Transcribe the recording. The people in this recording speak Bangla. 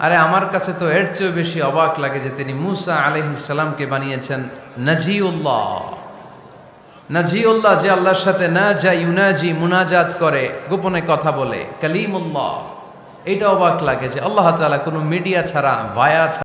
আরে আমার কাছে তো এর চেয়েও বেশি অবাক লাগে যে তিনি মুসা আলহিসাল্লামকে বানিয়েছেন নাজিউল্লাহ। নাজিউল্লাহ যে আল্লাহর সাথে না যা ইউনাজি, মুনাজাত করে, গোপনে কথা বলে। কালিমুল্লাহ। এটা অবাক লাগে যে আল্লাহ তালা কোনো মিডিয়া ছাড়া, ভায়া